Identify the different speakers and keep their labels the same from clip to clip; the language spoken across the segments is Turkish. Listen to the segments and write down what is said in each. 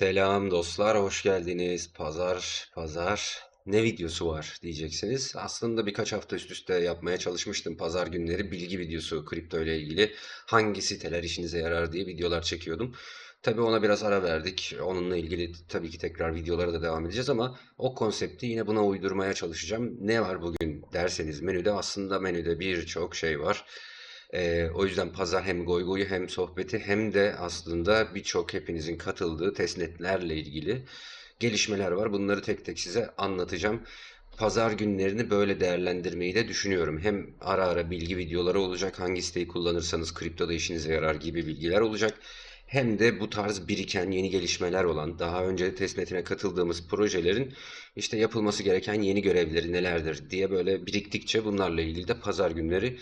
Speaker 1: Selam dostlar, hoş geldiniz. Pazar, pazar. Ne videosu var diyeceksiniz. Aslında birkaç hafta üst üste yapmaya çalışmıştım. Pazar günleri bilgi videosu kripto ile ilgili. Hangi siteler işinize yarar diye videolar çekiyordum. Tabii ona biraz ara verdik. Onunla ilgili tabii ki tekrar videolara da devam edeceğiz ama o konsepti yine buna uydurmaya çalışacağım. Ne var bugün derseniz menüde aslında menüde birçok şey var. Ee, o yüzden pazar hem goygoyu hem sohbeti hem de aslında birçok hepinizin katıldığı testnetlerle ilgili gelişmeler var. Bunları tek tek size anlatacağım. Pazar günlerini böyle değerlendirmeyi de düşünüyorum. Hem ara ara bilgi videoları olacak. Hangi siteyi kullanırsanız kriptoda işinize yarar gibi bilgiler olacak. Hem de bu tarz biriken yeni gelişmeler olan, daha önce testnetine katıldığımız projelerin işte yapılması gereken yeni görevleri nelerdir diye böyle biriktikçe bunlarla ilgili de pazar günleri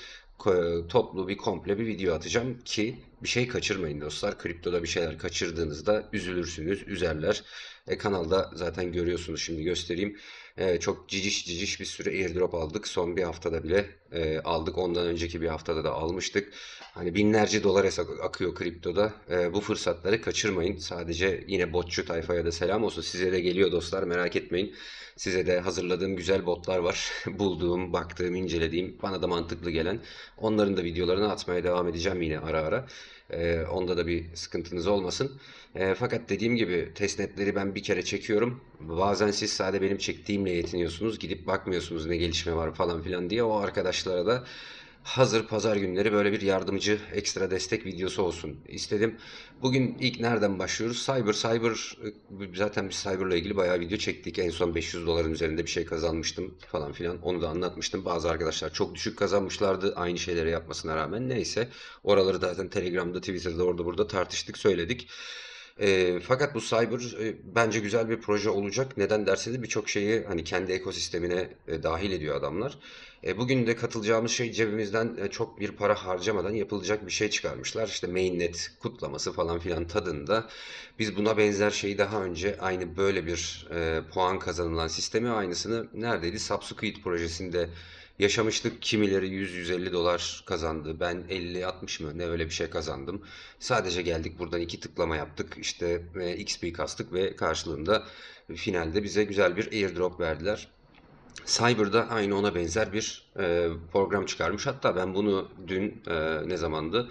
Speaker 1: toplu bir komple bir video atacağım ki bir şey kaçırmayın dostlar. Kriptoda bir şeyler kaçırdığınızda üzülürsünüz, üzerler. E, kanalda zaten görüyorsunuz şimdi göstereyim. E, çok ciciş ciciş bir sürü airdrop aldık. Son bir haftada bile e, aldık. Ondan önceki bir haftada da almıştık. Hani binlerce dolar akıyor kriptoda. E, bu fırsatları kaçırmayın. Sadece yine botçu tayfaya da selam olsun. Size de geliyor dostlar merak etmeyin. Size de hazırladığım güzel botlar var. Bulduğum, baktığım, incelediğim, bana da mantıklı gelen. Onların da videolarını atmaya devam edeceğim yine ara ara. Ee, onda da bir sıkıntınız olmasın. Ee, fakat dediğim gibi testnetleri ben bir kere çekiyorum. Bazen siz sadece benim çektiğimle yetiniyorsunuz. Gidip bakmıyorsunuz ne gelişme var falan filan diye. O arkadaşlara da hazır pazar günleri böyle bir yardımcı ekstra destek videosu olsun istedim. Bugün ilk nereden başlıyoruz? Cyber, Cyber e, zaten biz Cyber'la ilgili bayağı video çektik. En son 500 doların üzerinde bir şey kazanmıştım falan filan. Onu da anlatmıştım. Bazı arkadaşlar çok düşük kazanmışlardı aynı şeyleri yapmasına rağmen. Neyse oraları zaten Telegram'da, Twitter'da orada burada tartıştık, söyledik. E, fakat bu Cyber e, bence güzel bir proje olacak. Neden derseniz birçok şeyi hani kendi ekosistemine e, dahil ediyor adamlar. E, bugün de katılacağımız şey cebimizden e, çok bir para harcamadan yapılacak bir şey çıkarmışlar. İşte mainnet kutlaması falan filan tadında. Biz buna benzer şeyi daha önce aynı böyle bir e, puan kazanılan sistemi aynısını neredeydi? Subsequent projesinde yaşamıştık. Kimileri 100-150 dolar kazandı. Ben 50-60 mı ne öyle bir şey kazandım. Sadece geldik buradan iki tıklama yaptık. İşte e, XP kastık ve karşılığında finalde bize güzel bir airdrop verdiler. Cyber'da aynı ona benzer bir e, program çıkarmış. Hatta ben bunu dün e, ne zamandı?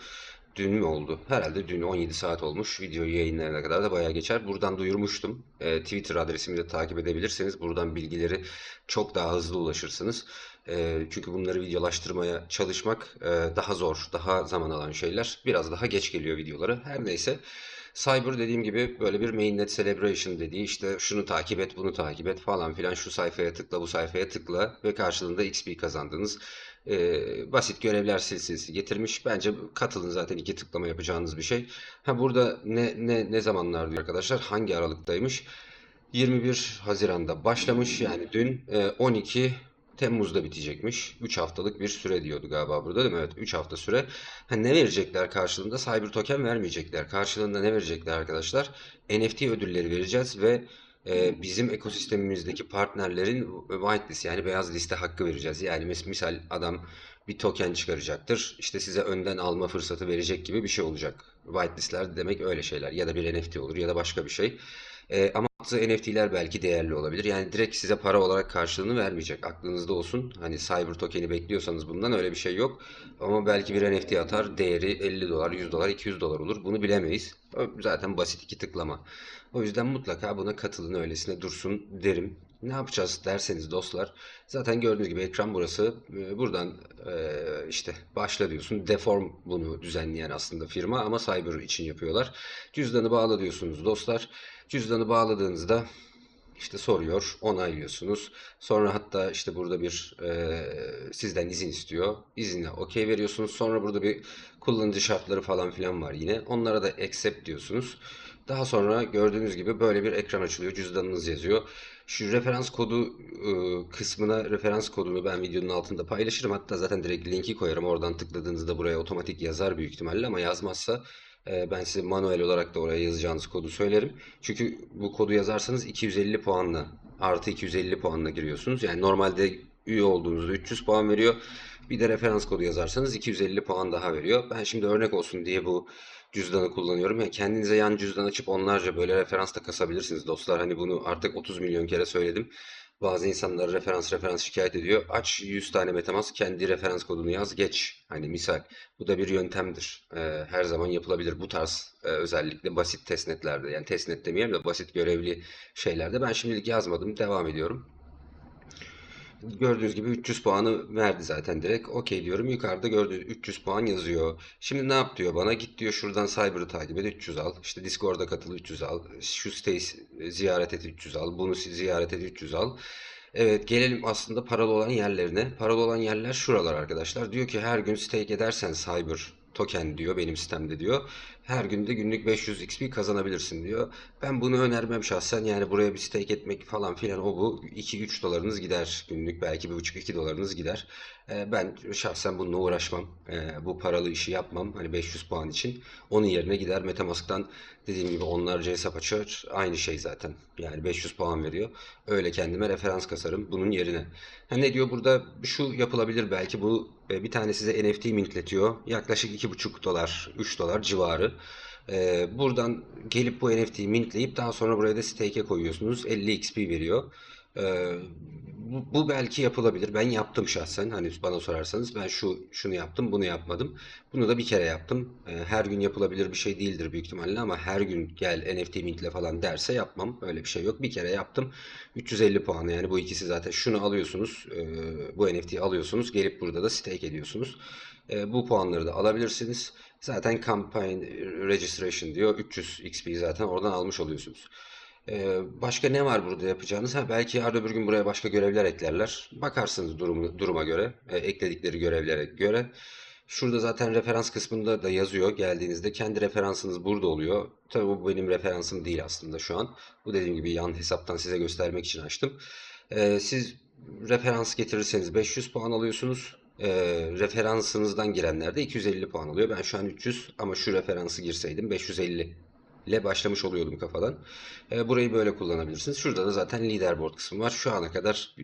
Speaker 1: Dün oldu? Herhalde dün 17 saat olmuş. Videoyu yayınlayana kadar da bayağı geçer. Buradan duyurmuştum. E, Twitter adresimi de takip edebilirseniz buradan bilgileri çok daha hızlı ulaşırsınız. E, çünkü bunları videolaştırmaya çalışmak e, daha zor, daha zaman alan şeyler. Biraz daha geç geliyor videoları. Her neyse. Cyber dediğim gibi böyle bir mainnet celebration dediği işte şunu takip et bunu takip et falan filan şu sayfaya tıkla bu sayfaya tıkla ve karşılığında XP kazandığınız e, basit görevler silsilesi getirmiş. Bence katılın zaten iki tıklama yapacağınız bir şey. Ha burada ne ne ne zamanlar diyor arkadaşlar hangi aralıktaymış? 21 Haziran'da başlamış yani dün e, 12 Temmuz'da bitecekmiş. 3 haftalık bir süre diyordu galiba burada değil mi? Evet 3 hafta süre. Ha, ne verecekler karşılığında? Cyber token vermeyecekler. Karşılığında ne verecekler arkadaşlar? NFT ödülleri vereceğiz ve bizim ekosistemimizdeki partnerlerin whitelist yani beyaz liste hakkı vereceğiz. Yani misal adam bir token çıkaracaktır. İşte size önden alma fırsatı verecek gibi bir şey olacak. Whitelistler demek öyle şeyler. Ya da bir NFT olur ya da başka bir şey. E, ama attığı NFT'ler belki değerli olabilir. Yani direkt size para olarak karşılığını vermeyecek. Aklınızda olsun. Hani Cyber token'i bekliyorsanız bundan öyle bir şey yok. Ama belki bir NFT atar. Değeri 50 dolar, 100 dolar, 200 dolar olur. Bunu bilemeyiz. Zaten basit iki tıklama. O yüzden mutlaka buna katılın öylesine dursun derim. Ne yapacağız derseniz dostlar. Zaten gördüğünüz gibi ekran burası. Ee, Buradan e, işte başla diyorsun. Deform bunu düzenleyen aslında firma ama Cyber için yapıyorlar. Cüzdanı bağla diyorsunuz dostlar. Cüzdanı bağladığınızda işte soruyor, onaylıyorsunuz. Sonra hatta işte burada bir e, sizden izin istiyor. İzine okey veriyorsunuz. Sonra burada bir kullanıcı şartları falan filan var yine. Onlara da accept diyorsunuz. Daha sonra gördüğünüz gibi böyle bir ekran açılıyor. Cüzdanınız yazıyor. Şu referans kodu e, kısmına referans kodunu ben videonun altında paylaşırım. Hatta zaten direkt linki koyarım. Oradan tıkladığınızda buraya otomatik yazar büyük ihtimalle ama yazmazsa e, ben size manuel olarak da oraya yazacağınız kodu söylerim. Çünkü bu kodu yazarsanız 250 puanla artı 250 puanla giriyorsunuz. Yani normalde üye olduğunuzda 300 puan veriyor. Bir de referans kodu yazarsanız 250 puan daha veriyor. Ben şimdi örnek olsun diye bu cüzdanı kullanıyorum. Yani kendinize yan cüzdan açıp onlarca böyle referans da kasabilirsiniz dostlar. Hani bunu artık 30 milyon kere söyledim. Bazı insanlar referans referans şikayet ediyor. Aç 100 tane Metamask kendi referans kodunu yaz geç. Hani misal bu da bir yöntemdir. Ee, her zaman yapılabilir bu tarz e, özellikle basit testnetlerde. Yani testnet demeyelim de basit görevli şeylerde. Ben şimdilik yazmadım. Devam ediyorum. Gördüğünüz gibi 300 puanı verdi zaten direkt. Okey diyorum. Yukarıda gördüğünüz 300 puan yazıyor. Şimdi ne yap diyor bana? Git diyor şuradan Cyber'ı takip et 300 al. İşte Discord'a katıl 300 al. Şu siteyi ziyaret et 300 al. Bunu ziyaret et 300 al. Evet gelelim aslında paralı olan yerlerine. Paralı olan yerler şuralar arkadaşlar. Diyor ki her gün stake edersen Cyber token diyor benim sistemde diyor. Her günde günlük 500 XP kazanabilirsin diyor. Ben bunu önermem şahsen. Yani buraya bir stake etmek falan filan o bu 2-3 dolarınız gider günlük. Belki 1,5-2 dolarınız gider. Ee, ben şahsen bununla uğraşmam. Ee, bu paralı işi yapmam. Hani 500 puan için. Onun yerine gider Metamask'tan dediğim gibi onlarca hesap açar. Aynı şey zaten. Yani 500 puan veriyor. Öyle kendime referans kasarım bunun yerine. Ha ne diyor burada şu yapılabilir belki bu e, bir tane size NFT mintletiyor. Yaklaşık 2,5 dolar 3 dolar civarı. Ee, buradan gelip bu NFT'yi mintleyip daha sonra buraya da stake'e koyuyorsunuz. 50 XP veriyor. Bu, belki yapılabilir. Ben yaptım şahsen. Hani bana sorarsanız ben şu şunu yaptım, bunu yapmadım. Bunu da bir kere yaptım. Her gün yapılabilir bir şey değildir büyük ihtimalle ama her gün gel NFT mintle falan derse yapmam. Öyle bir şey yok. Bir kere yaptım. 350 puanı yani bu ikisi zaten. Şunu alıyorsunuz. Bu NFT'yi alıyorsunuz. Gelip burada da stake ediyorsunuz. Bu puanları da alabilirsiniz. Zaten campaign registration diyor. 300 XP zaten oradan almış oluyorsunuz. Ee, başka ne var burada yapacağınız? Ha, belki yarın öbür gün buraya başka görevler eklerler. Bakarsınız durum, duruma göre, e, ekledikleri görevlere göre. Şurada zaten referans kısmında da yazıyor geldiğinizde. Kendi referansınız burada oluyor. Tabii bu benim referansım değil aslında şu an. Bu dediğim gibi yan hesaptan size göstermek için açtım. Ee, siz referans getirirseniz 500 puan alıyorsunuz. Ee, referansınızdan girenler de 250 puan alıyor. Ben şu an 300 ama şu referansı girseydim 550 ile başlamış oluyordum kafadan. E, burayı böyle kullanabilirsiniz. Şurada da zaten leaderboard kısmı var. Şu ana kadar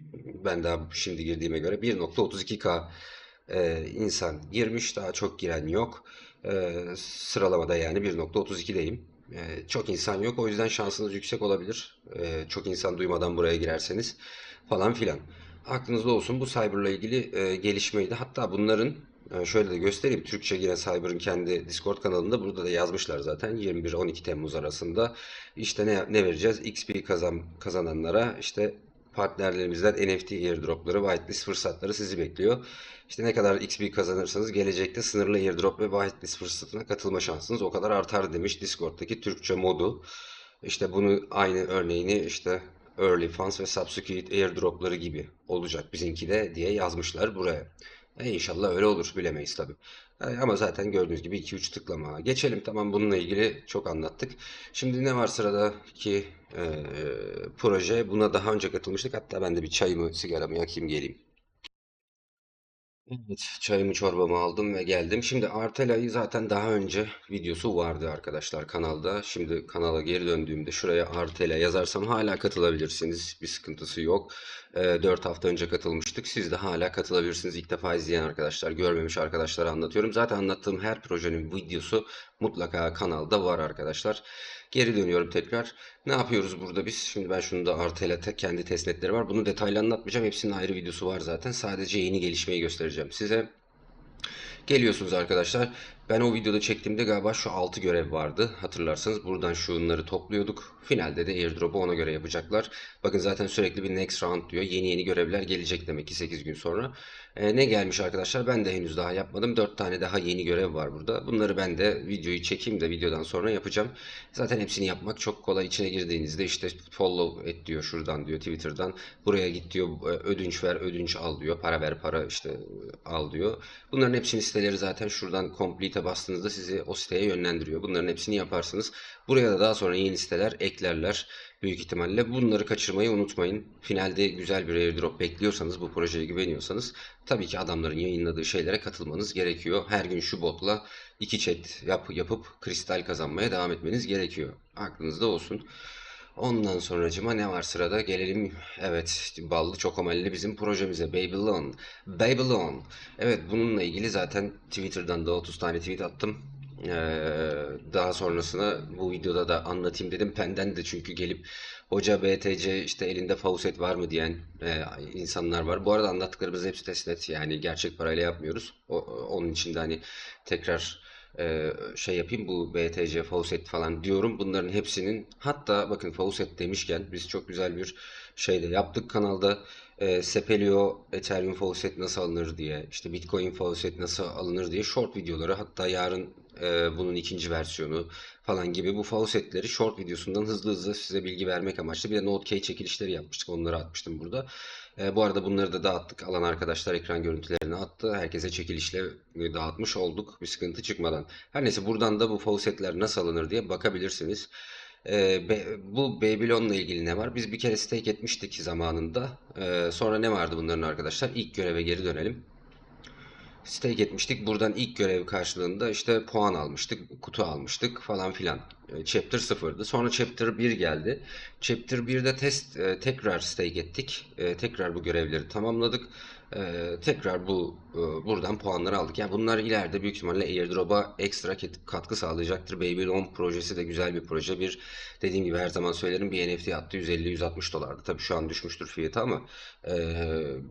Speaker 1: ben daha şimdi girdiğime göre 1.32k e, insan girmiş. Daha çok giren yok. E, sıralamada yani 1.32'deyim. E, çok insan yok. O yüzden şansınız yüksek olabilir. E, çok insan duymadan buraya girerseniz falan filan. Aklınızda olsun bu Cyber'la ilgili e, gelişmeydi. Hatta bunların şöyle de göstereyim. Türkçe yine Cyber'ın kendi Discord kanalında burada da yazmışlar zaten 21-12 Temmuz arasında. İşte ne, ne vereceğiz? XP kazan, kazananlara işte partnerlerimizden NFT airdropları, whitelist fırsatları sizi bekliyor. İşte ne kadar XP kazanırsanız gelecekte sınırlı airdrop ve whitelist fırsatına katılma şansınız o kadar artar demiş Discord'daki Türkçe modu. İşte bunu aynı örneğini işte Early Funds ve Subsequent airdropları gibi olacak bizimki de diye yazmışlar buraya. E inşallah öyle olur bilemeyiz tabii. E, ama zaten gördüğünüz gibi 2-3 tıklama. Geçelim tamam bununla ilgili çok anlattık. Şimdi ne var sıradaki e, proje? Buna daha önce katılmıştık. Hatta ben de bir çayımı sigaramı yakayım geleyim. Evet, çayımı çorbamı aldım ve geldim. Şimdi Artela'yı zaten daha önce videosu vardı arkadaşlar kanalda. Şimdi kanala geri döndüğümde şuraya Artela yazarsam hala katılabilirsiniz. Bir sıkıntısı yok. E, 4 hafta önce katılmıştık. Siz de hala katılabilirsiniz. İlk defa izleyen arkadaşlar, görmemiş arkadaşlara anlatıyorum. Zaten anlattığım her projenin videosu mutlaka kanalda var arkadaşlar. Geri dönüyorum tekrar. Ne yapıyoruz burada biz? Şimdi ben şunu da Artela kendi testnetleri var. Bunu detaylı anlatmayacağım. Hepsinin ayrı videosu var zaten. Sadece yeni gelişmeyi göstereceğim size. Geliyorsunuz arkadaşlar. Ben o videoda çektiğimde galiba şu 6 görev vardı. Hatırlarsanız buradan şunları topluyorduk. Finalde de airdrop'u ona göre yapacaklar. Bakın zaten sürekli bir next round diyor. Yeni yeni görevler gelecek demek ki 8 gün sonra. Ee, ne gelmiş arkadaşlar? Ben de henüz daha yapmadım. 4 tane daha yeni görev var burada. Bunları ben de videoyu çekeyim de videodan sonra yapacağım. Zaten hepsini yapmak çok kolay. İçine girdiğinizde işte follow et diyor şuradan diyor Twitter'dan. Buraya git diyor ödünç ver ödünç al diyor. Para ver para işte al diyor. Bunların hepsini siteleri zaten şuradan complete'e bastığınızda sizi o siteye yönlendiriyor. Bunların hepsini yaparsınız. Buraya da daha sonra yeni siteler eklerler büyük ihtimalle. Bunları kaçırmayı unutmayın. Finalde güzel bir airdrop bekliyorsanız, bu projeye güveniyorsanız tabii ki adamların yayınladığı şeylere katılmanız gerekiyor. Her gün şu botla iki chat yap, yapıp kristal kazanmaya devam etmeniz gerekiyor. Aklınızda olsun. Ondan sonracıma ne var sırada? Gelelim evet ballı çokomelli bizim projemize Babylon. Babylon. Evet bununla ilgili zaten Twitter'dan da 30 tane tweet attım. Ee, daha sonrasını bu videoda da anlatayım dedim. Penden de çünkü gelip hoca BTC işte elinde faucet var mı diyen e, insanlar var. Bu arada anlattıklarımız hepsi testnet yani gerçek parayla yapmıyoruz. O, onun için de hani tekrar şey yapayım bu BTC faucet falan diyorum. Bunların hepsinin hatta bakın faucet demişken biz çok güzel bir şey de yaptık kanalda. E, Sepelio Ethereum faucet nasıl alınır diye işte Bitcoin faucet nasıl alınır diye short videoları hatta yarın e, bunun ikinci versiyonu falan gibi bu faucetleri short videosundan hızlı hızlı size bilgi vermek amaçlı bir de Node K çekilişleri yapmıştık. Onları atmıştım burada. E, bu arada bunları da dağıttık. Alan arkadaşlar ekran görüntülerini attı. Herkese çekilişle dağıtmış olduk. Bir sıkıntı çıkmadan. Her neyse buradan da bu faucetler nasıl alınır diye bakabilirsiniz. E, be, bu Babylon'la ilgili ne var? Biz bir kere stake etmiştik zamanında. E, sonra ne vardı bunların arkadaşlar? İlk göreve geri dönelim stake etmiştik. Buradan ilk görev karşılığında işte puan almıştık, kutu almıştık falan filan. E, Chapter 0'dı. Sonra Chapter 1 geldi. Chapter 1'de test e, tekrar stake ettik. E, tekrar bu görevleri tamamladık. E, tekrar bu e, buradan puanları aldık. Yani bunlar ileride büyük ihtimalle airdrop'a ekstra katkı sağlayacaktır. Babylon projesi de güzel bir proje. Bir dediğim gibi her zaman söylerim bir NFT attı 150-160 dolardı. Tabii şu an düşmüştür fiyatı ama e,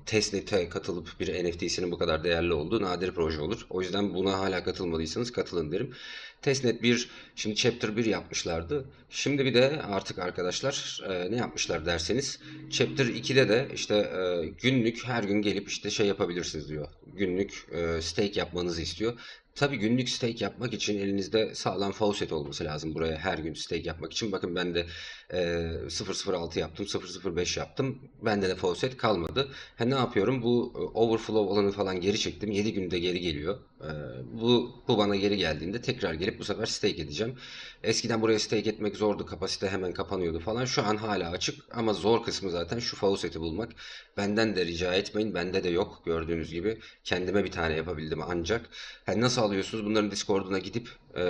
Speaker 1: testnet'e katılıp bir NFT'sinin bu kadar değerli olduğu nadir proje olur. O yüzden buna hala katılmadıysanız katılın derim. Testnet 1 şimdi Chapter 1 yapmışlardı. Şimdi bir de artık arkadaşlar e, ne yapmışlar derseniz Chapter 2'de de işte e, günlük her gün gelip işte şey yapabilirsiniz diyor. Günlük e, stake yapmanızı istiyor. Tabii günlük stake yapmak için elinizde sağlam faucet olması lazım buraya her gün stake yapmak için. Bakın ben de e, 006 yaptım, 005 yaptım. Bende de faucet kalmadı. Ha, ne yapıyorum? Bu overflow olanı falan geri çektim. 7 günde geri geliyor. E, bu, bu bana geri geldiğinde tekrar gelip bu sefer stake edeceğim. Eskiden buraya stake etmek zordu. Kapasite hemen kapanıyordu falan. Şu an hala açık ama zor kısmı zaten şu faucet'i bulmak. Benden de rica etmeyin. Bende de yok gördüğünüz gibi. Kendime bir tane yapabildim ancak. Ha, nasıl alıyorsunuz? Bunların Discord'una gidip e,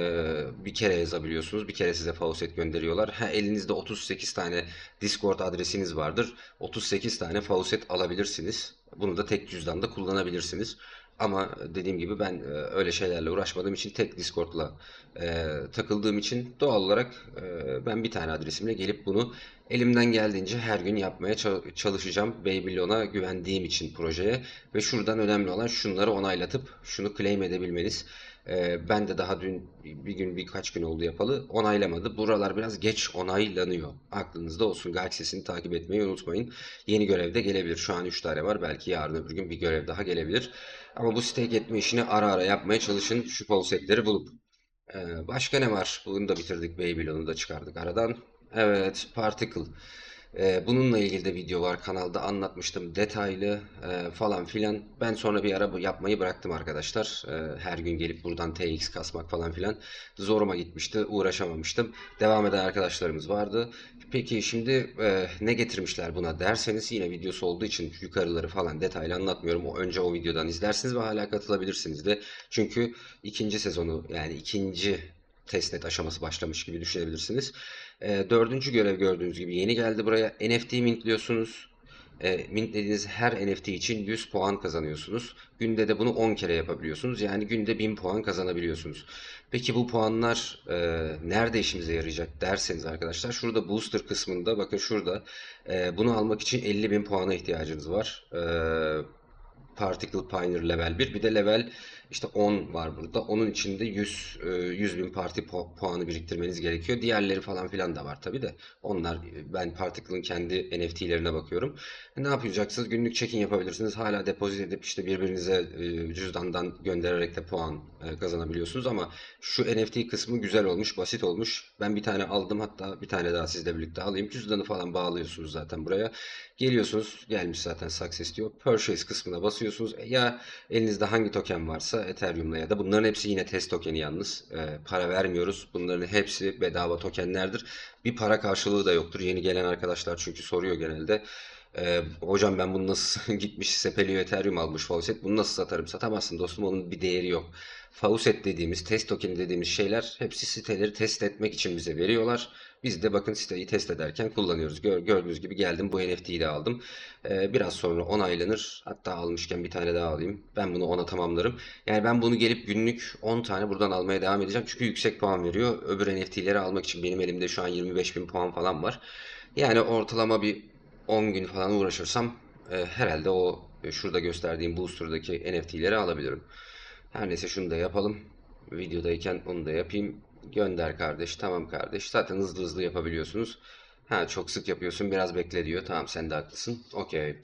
Speaker 1: bir kere yazabiliyorsunuz. Bir kere size faucet gönderiyorlar. Ha, elinizde 38 tane Discord adresiniz vardır. 38 tane faucet alabilirsiniz. Bunu da tek cüzdanda kullanabilirsiniz. Ama dediğim gibi ben e, öyle şeylerle uğraşmadığım için tek Discord'la e, takıldığım için doğal olarak e, ben bir tane adresimle gelip bunu elimden geldiğince her gün yapmaya çalışacağım. Babylon'a güvendiğim için projeye ve şuradan önemli olan şunları onaylatıp şunu claim edebilmeniz. E, ben de daha dün bir gün birkaç gün oldu yapalı onaylamadı. Buralar biraz geç onaylanıyor. Aklınızda olsun. Galaxy'sini takip etmeyi unutmayın. Yeni görevde gelebilir. Şu an 3 tane var. Belki yarın öbür gün bir görev daha gelebilir. Ama bu stake etme işini ara ara yapmaya çalışın. Şu polsetleri bulup. Ee, başka ne var? Bunu da bitirdik. Babylon'u da çıkardık aradan. Evet, Particle. Bununla ilgili de video var kanalda anlatmıştım detaylı falan filan. Ben sonra bir ara yapmayı bıraktım arkadaşlar. Her gün gelip buradan TX kasmak falan filan zoruma gitmişti. Uğraşamamıştım. Devam eden arkadaşlarımız vardı. Peki şimdi ne getirmişler buna derseniz yine videosu olduğu için yukarıları falan detaylı anlatmıyorum. O önce o videodan izlersiniz ve hala katılabilirsiniz de. Çünkü ikinci sezonu yani ikinci testnet aşaması başlamış gibi düşünebilirsiniz. E, dördüncü görev gördüğünüz gibi yeni geldi buraya. NFT mintliyorsunuz. E, mintlediğiniz her NFT için 100 puan kazanıyorsunuz. Günde de bunu 10 kere yapabiliyorsunuz. Yani günde 1000 puan kazanabiliyorsunuz. Peki bu puanlar e, nerede işimize yarayacak derseniz arkadaşlar. Şurada booster kısmında bakın şurada e, bunu almak için 50.000 puana ihtiyacınız var. E, Particle Pioneer level 1 bir de level işte 10 var burada. Onun içinde 100 100 e, bin parti puanı biriktirmeniz gerekiyor. Diğerleri falan filan da var tabi de. Onlar e, ben Particle'ın kendi NFT'lerine bakıyorum. Ne yapacaksınız? Günlük check-in yapabilirsiniz. Hala depozit edip işte birbirinize e, cüzdandan göndererek de puan kazanabiliyorsunuz ama şu NFT kısmı güzel olmuş, basit olmuş. Ben bir tane aldım hatta bir tane daha sizle birlikte alayım. Cüzdanı falan bağlıyorsunuz zaten buraya. Geliyorsunuz. Gelmiş zaten success diyor. Purchase kısmına basıyorsunuz. Ya elinizde hangi token varsa Ethereum'la ya da bunların hepsi yine test tokeni yalnız. E, para vermiyoruz. Bunların hepsi bedava tokenlerdir. Bir para karşılığı da yoktur. Yeni gelen arkadaşlar çünkü soruyor genelde. E, hocam ben bunu nasıl gitmiş sepeliyor Ethereum almış faucet bunu nasıl satarım? Satamazsın dostum onun bir değeri yok. Faucet dediğimiz, test token dediğimiz şeyler hepsi siteleri test etmek için bize veriyorlar. Biz de bakın siteyi test ederken kullanıyoruz. Gör- gördüğünüz gibi geldim bu NFT'yi de aldım. Ee, biraz sonra onaylanır. Hatta almışken bir tane daha alayım. Ben bunu ona tamamlarım. Yani ben bunu gelip günlük 10 tane buradan almaya devam edeceğim. Çünkü yüksek puan veriyor. Öbür NFT'leri almak için benim elimde şu an 25 bin puan falan var. Yani ortalama bir 10 gün falan uğraşırsam e, herhalde o e, şurada gösterdiğim Booster'daki NFT'leri alabilirim. Her neyse şunu da yapalım. Videodayken onu da yapayım. Gönder kardeş. Tamam kardeş. Zaten hızlı hızlı yapabiliyorsunuz. Ha çok sık yapıyorsun. Biraz bekle diyor. Tamam sen de haklısın. Okey.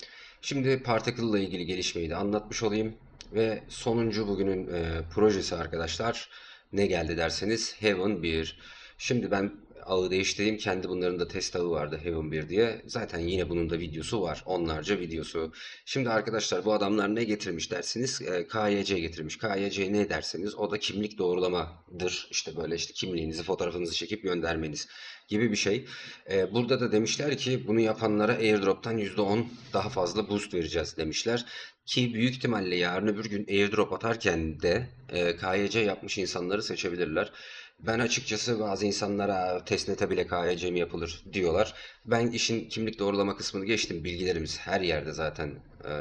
Speaker 1: Şimdi Particle ile ilgili gelişmeyi de anlatmış olayım. Ve sonuncu bugünün e, projesi arkadaşlar. Ne geldi derseniz Heaven 1. Şimdi ben ağı değiştireyim. Kendi bunların da test ağı vardı Heaven 1 diye. Zaten yine bunun da videosu var. Onlarca videosu. Şimdi arkadaşlar bu adamlar ne getirmiş dersiniz? E, KYC getirmiş. KYC ne derseniz o da kimlik doğrulamadır. İşte böyle işte kimliğinizi, fotoğrafınızı çekip göndermeniz gibi bir şey. E, burada da demişler ki bunu yapanlara airdrop'tan %10 daha fazla boost vereceğiz demişler. Ki büyük ihtimalle yarın öbür gün airdrop atarken de e, KYC yapmış insanları seçebilirler. Ben açıkçası bazı insanlara testnete bile KYC mi yapılır diyorlar. Ben işin kimlik doğrulama kısmını geçtim. Bilgilerimiz her yerde zaten e,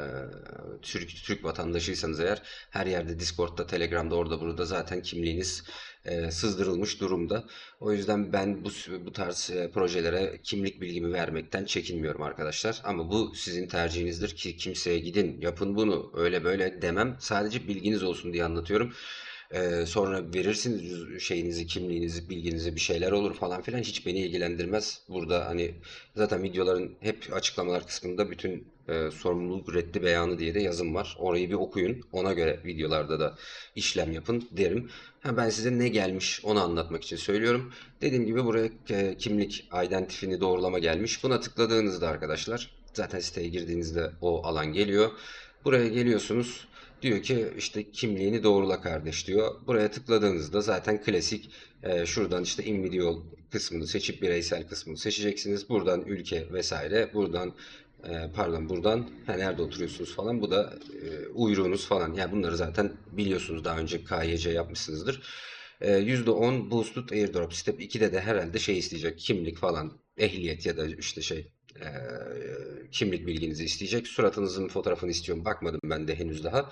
Speaker 1: Türk Türk vatandaşıysanız eğer her yerde Discord'da, Telegram'da, orada burada zaten kimliğiniz e, sızdırılmış durumda. O yüzden ben bu bu tarz e, projelere kimlik bilgimi vermekten çekinmiyorum arkadaşlar. Ama bu sizin tercihinizdir ki kimseye gidin yapın bunu öyle böyle demem. Sadece bilginiz olsun diye anlatıyorum. Ee, sonra verirsiniz şeyinizi, kimliğinizi, bilginizi bir şeyler olur falan filan hiç beni ilgilendirmez. Burada hani zaten videoların hep açıklamalar kısmında bütün e, sorumluluk reddi beyanı diye de yazım var. Orayı bir okuyun. Ona göre videolarda da işlem yapın derim. Ha, ben size ne gelmiş onu anlatmak için söylüyorum. Dediğim gibi buraya e, kimlik identifini doğrulama gelmiş. Buna tıkladığınızda arkadaşlar zaten siteye girdiğinizde o alan geliyor. Buraya geliyorsunuz. Diyor ki işte kimliğini doğrula kardeş diyor. Buraya tıkladığınızda zaten klasik e, şuradan işte individual kısmını seçip bireysel kısmını seçeceksiniz. Buradan ülke vesaire. Buradan e, pardon buradan ha, nerede oturuyorsunuz falan. Bu da e, uyruğunuz falan. Yani bunları zaten biliyorsunuz daha önce KYC yapmışsınızdır. E, %10 boosted airdrop. Step 2'de de herhalde şey isteyecek. Kimlik falan. Ehliyet ya da işte şey e, kimlik bilginizi isteyecek. Suratınızın fotoğrafını istiyorum. Bakmadım ben de henüz daha.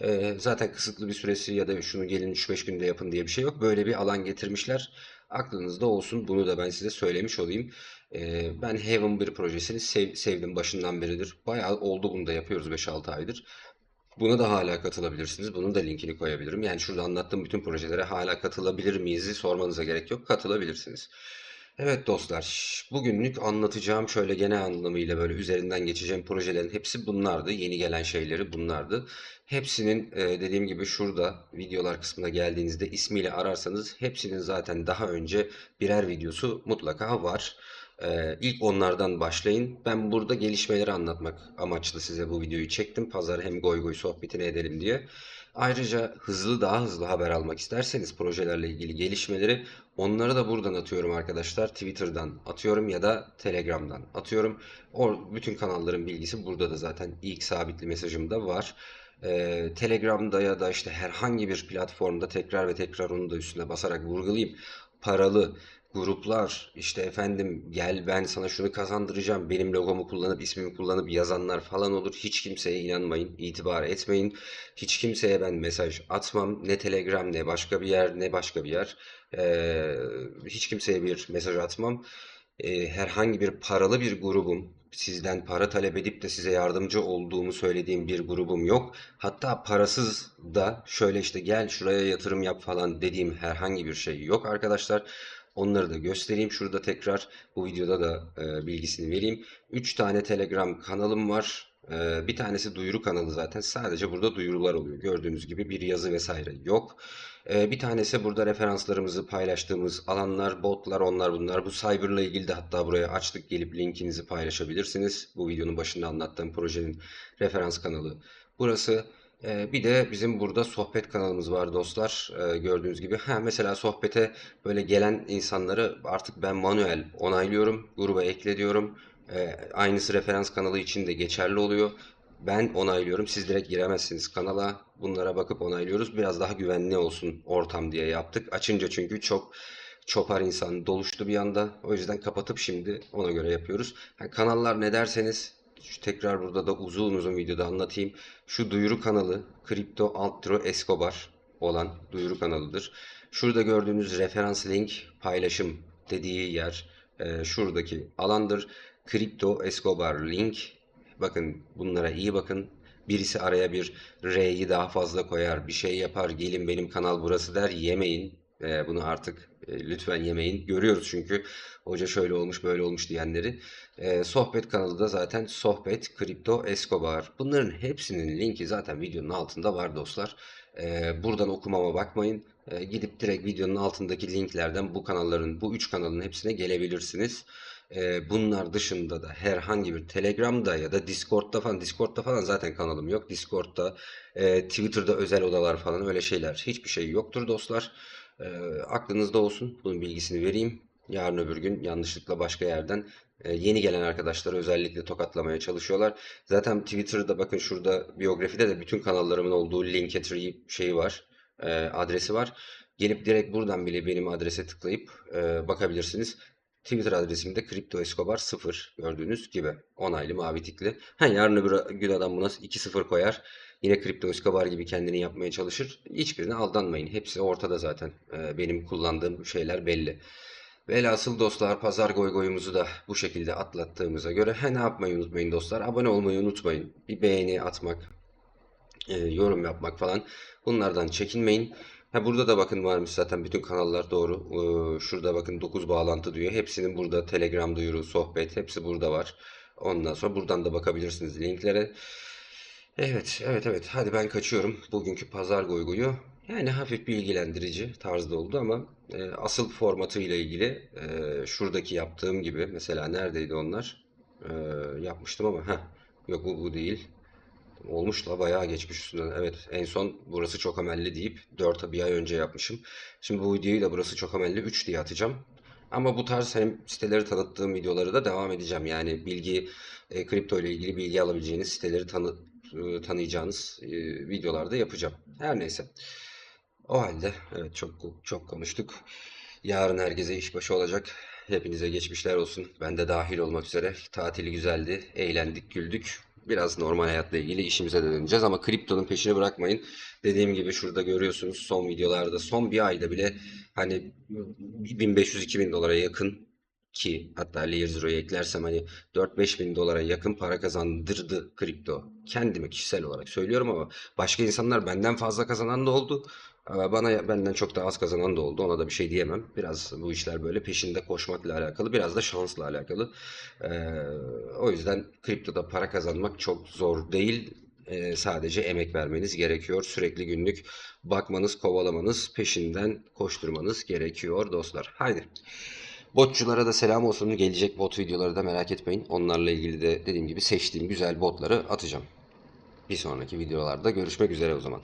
Speaker 1: E, zaten kısıtlı bir süresi ya da şunu gelin 3-5 günde yapın diye bir şey yok. Böyle bir alan getirmişler. Aklınızda olsun. Bunu da ben size söylemiş olayım. E, ben Heaven 1 projesini sev- sevdim başından beridir. Bayağı oldu bunu da yapıyoruz 5-6 aydır. Buna da hala katılabilirsiniz. Bunun da linkini koyabilirim. Yani şurada anlattığım bütün projelere hala katılabilir miyiz sormanıza gerek yok. Katılabilirsiniz. Evet dostlar, bugünlük anlatacağım şöyle genel anlamıyla böyle üzerinden geçeceğim projelerin hepsi bunlardı. Yeni gelen şeyleri bunlardı. Hepsinin e, dediğim gibi şurada videolar kısmına geldiğinizde ismiyle ararsanız hepsinin zaten daha önce birer videosu mutlaka var. E, ilk onlardan başlayın. Ben burada gelişmeleri anlatmak amaçlı size bu videoyu çektim. Pazar hem goy goy sohbetini edelim diye. Ayrıca hızlı daha hızlı haber almak isterseniz projelerle ilgili gelişmeleri onları da buradan atıyorum arkadaşlar. Twitter'dan atıyorum ya da Telegram'dan atıyorum. O bütün kanalların bilgisi burada da zaten ilk sabitli mesajımda var. Ee, Telegram'da ya da işte herhangi bir platformda tekrar ve tekrar onu da üstüne basarak vurgulayayım. Paralı gruplar işte efendim gel ben sana şunu kazandıracağım benim logomu kullanıp ismimi kullanıp yazanlar falan olur. Hiç kimseye inanmayın, itibar etmeyin. Hiç kimseye ben mesaj atmam. Ne Telegram ne başka bir yer ne başka bir yer. Ee, hiç kimseye bir mesaj atmam. Ee, herhangi bir paralı bir grubum, sizden para talep edip de size yardımcı olduğumu söylediğim bir grubum yok. Hatta parasız da şöyle işte gel şuraya yatırım yap falan dediğim herhangi bir şey yok arkadaşlar. Onları da göstereyim. Şurada tekrar bu videoda da e, bilgisini vereyim. 3 tane Telegram kanalım var. E, bir tanesi duyuru kanalı zaten. Sadece burada duyurular oluyor. Gördüğünüz gibi bir yazı vesaire yok. E, bir tanesi burada referanslarımızı paylaştığımız alanlar, botlar, onlar bunlar. Bu Cyber'la ilgili de hatta buraya açtık gelip linkinizi paylaşabilirsiniz. Bu videonun başında anlattığım projenin referans kanalı. Burası. Ee, bir de bizim burada sohbet kanalımız var dostlar. Gördüğünüz gibi. Ha, mesela sohbete böyle gelen insanları artık ben manuel onaylıyorum. Gruba ekle diyorum. Aynısı referans kanalı için de geçerli oluyor. Ben onaylıyorum. Siz direkt giremezsiniz kanala. Bunlara bakıp onaylıyoruz. Biraz daha güvenli olsun ortam diye yaptık. Açınca çünkü çok çopar insan doluştu bir anda. O yüzden kapatıp şimdi ona göre yapıyoruz. Ha, kanallar ne derseniz şu tekrar burada da uzun uzun videoda anlatayım. Şu duyuru kanalı Kripto Altro Escobar olan duyuru kanalıdır. Şurada gördüğünüz referans link paylaşım dediği yer e, şuradaki alandır. Kripto Escobar link. Bakın bunlara iyi bakın. Birisi araya bir R'yi daha fazla koyar, bir şey yapar, gelin benim kanal burası der, yemeyin. E, bunu artık e, lütfen yemeyin. Görüyoruz çünkü hoca şöyle olmuş böyle olmuş diyenleri. E, sohbet kanalı da zaten Sohbet Kripto Escobar. Bunların hepsinin linki zaten videonun altında var dostlar. E, buradan okumama bakmayın. E, gidip direkt videonun altındaki linklerden bu kanalların, bu üç kanalın hepsine gelebilirsiniz. E, bunlar dışında da herhangi bir Telegram'da ya da Discord'da falan, Discord'da falan zaten kanalım yok. Discord'da, e, Twitter'da özel odalar falan öyle şeyler hiçbir şey yoktur dostlar. E, aklınızda olsun. Bunun bilgisini vereyim. Yarın öbür gün yanlışlıkla başka yerden e, yeni gelen arkadaşları özellikle tokatlamaya çalışıyorlar. Zaten Twitter'da bakın şurada biyografide de bütün kanallarımın olduğu Linktree şeyi var. e, adresi var. Gelip direkt buradan bile benim adrese tıklayıp e, bakabilirsiniz. Twitter adresim de Kripto Escobar 0 gördüğünüz gibi. Onaylı mavi tikli. Ha, yarın öbür gün adam buna 2-0 koyar. Yine Kripto Escobar gibi kendini yapmaya çalışır. Hiçbirine aldanmayın. Hepsi ortada zaten. Ee, benim kullandığım şeyler belli. Velhasıl dostlar pazar goygoyumuzu da bu şekilde atlattığımıza göre he, ne yapmayı unutmayın dostlar. Abone olmayı unutmayın. Bir beğeni atmak, e, yorum yapmak falan. Bunlardan çekinmeyin. Ha burada da bakın varmış zaten bütün kanallar doğru. Ee, şurada bakın 9 bağlantı diyor. Hepsinin burada Telegram duyuru, sohbet hepsi burada var. Ondan sonra buradan da bakabilirsiniz linklere. Evet, evet, evet. Hadi ben kaçıyorum. Bugünkü pazar goygoyu. Yani hafif bilgilendirici tarzda oldu ama e, asıl formatıyla ilgili e, şuradaki yaptığım gibi mesela neredeydi onlar? E, yapmıştım ama ha yok bu bu değil. Olmuş la bayağı geçmiş üstünden. Evet en son burası çok amelli deyip 4 bir ay önce yapmışım. Şimdi bu videoyu da burası çok amelli 3 diye atacağım. Ama bu tarz hem siteleri tanıttığım videoları da devam edeceğim. Yani bilgi, e, kripto ile ilgili bilgi alabileceğiniz siteleri tanı, e, tanıyacağınız e, videolarda yapacağım. Her neyse. O halde evet çok çok konuştuk. Yarın herkese işbaşı olacak. Hepinize geçmişler olsun. Ben de dahil olmak üzere. Tatili güzeldi. Eğlendik, güldük. Biraz normal hayatla ilgili işimize döneceğiz ama kriptonun peşini bırakmayın. Dediğim gibi şurada görüyorsunuz son videolarda son bir ayda bile hani 1500-2000 dolara yakın ki hatta Layer Zero'yu eklersem hani 4-5 bin dolara yakın para kazandırdı kripto. Kendime kişisel olarak söylüyorum ama başka insanlar benden fazla kazanan da oldu. Ama Bana benden çok daha az kazanan da oldu. Ona da bir şey diyemem. Biraz bu işler böyle peşinde koşmakla alakalı. Biraz da şansla alakalı. Ee, o yüzden kriptoda para kazanmak çok zor değil. Ee, sadece emek vermeniz gerekiyor. Sürekli günlük bakmanız, kovalamanız, peşinden koşturmanız gerekiyor dostlar. Haydi. Botçulara da selam olsun. Gelecek bot videoları da merak etmeyin. Onlarla ilgili de dediğim gibi seçtiğim güzel botları atacağım. Bir sonraki videolarda görüşmek üzere o zaman.